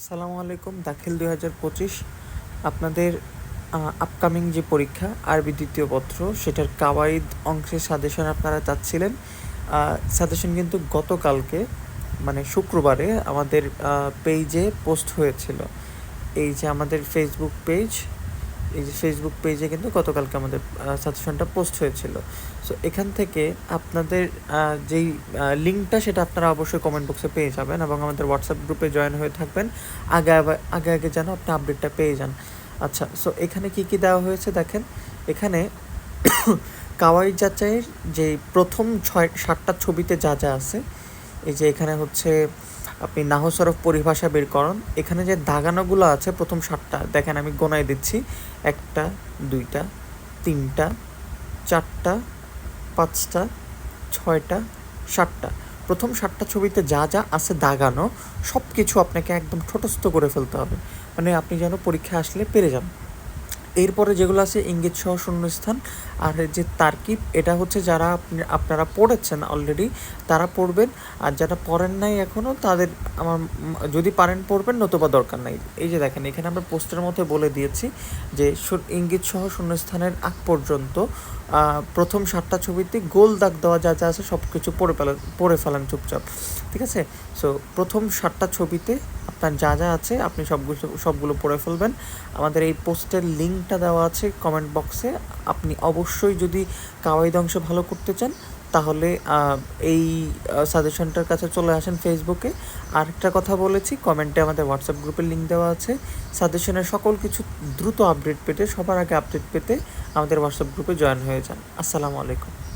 আসসালামু আলাইকুম, দাখিল দুই হাজার পঁচিশ। আপনাদের আপকামিং যে পরীক্ষা, আরবি দ্বিতীয় পত্র, সেটার কাওয়াইদ অংশের সাজেশন আপনারা চাচ্ছিলেন। সাজেশন কিন্তু গতকালকে মানে শুক্রবারে আমাদের পেজে পোস্ট হয়েছিল। এই যে আমাদের ফেসবুক পেজ এই যে ফেসবুক পেজে কিন্তু গতকালকে আমাদের সাজেশনটা পোস্ট হয়েছিল। সো এখান থেকে আপনাদের যেই লিঙ্কটা সেটা আপনারা অবশ্যই কমেন্ট বক্সে পেয়ে যাবেন এবং আমাদের হোয়াটসঅ্যাপ গ্রুপে জয়েন হয়ে থাকবেন। আগে আগে আগে যেন আপনি আপডেটটা পেয়ে যান। আচ্ছা সো এখানে কি কি দেওয়া হয়েছে দেখেন? এখানে কাওয়াই যাচাইয়ের যে প্রথম ছয়, সাতটা ছবিতে যা যা আছে, এই যে এখানে হচ্ছে আপনি নাহসরফ পরিভাষা বের করুন। এখানে যে দাগানোগুলো আছে, প্রথম সাতটা, দেখেন আমি গোনায় দিচ্ছি। একটা, দুইটা, তিনটা, চারটা, পাঁচটা, ছয়টা, সাতটা। প্রথম সাতটা ছবিতে যা যা আছে দাগানো সব কিছু আপনাকে একদম ছোটস্থ করে ফেলতে হবে। মানে আপনি যেন পরীক্ষা আসলে পেরে যান। এরপরে যেগুলো আছে, ইঙ্গিত সহ শূন্যস্থান। আর যে তারকিব, এটা হচ্ছে যারা আপনি আপনারা পড়েছেন অলরেডি তারা পড়বেন। আর যারা পড়েন নাই এখনও তাদের আমার যদি পারেন পড়বেন, নতুবা দরকার নাই। এই যে দেখেন, এখানে আমরা পোস্টের মধ্যে বলে দিয়েছি যে ইঙ্গিত সহ শূন্যস্থানের আগ পর্যন্ত প্রথম সাতটা ছবিতে গোল দাগ দেওয়া যা যা আছে সব কিছু পড়ে ফেলেন পড়ে ফেলেন চুপচাপ। ঠিক আছে? সো প্রথম সাতটা ছবিতে আপনার যা যা আছে, আপনি সবগুলো সবগুলো পড়ে ফেলবেন। আমাদের এই পোস্টের লিঙ্কটা দেওয়া আছে কমেন্ট বক্সে। আপনি অবশ্যই যদি কাওয়াইদ অংশ ভালো করতে চান, তাহলে এই সাজেশনটার কাছে চলে আসেন ফেসবুকে। আরেকটা কথা বলেছি, কমেন্টে আমাদের হোয়াটসঅ্যাপ গ্রুপের লিঙ্ক দেওয়া আছে। সাজেশনের সকল কিছু দ্রুত আপডেট পেতে, সবার আগে আপডেট পেতে আমাদের হোয়াটসঅ্যাপ গ্রুপে জয়েন হয়ে যান। আসসালামু আলাইকুম।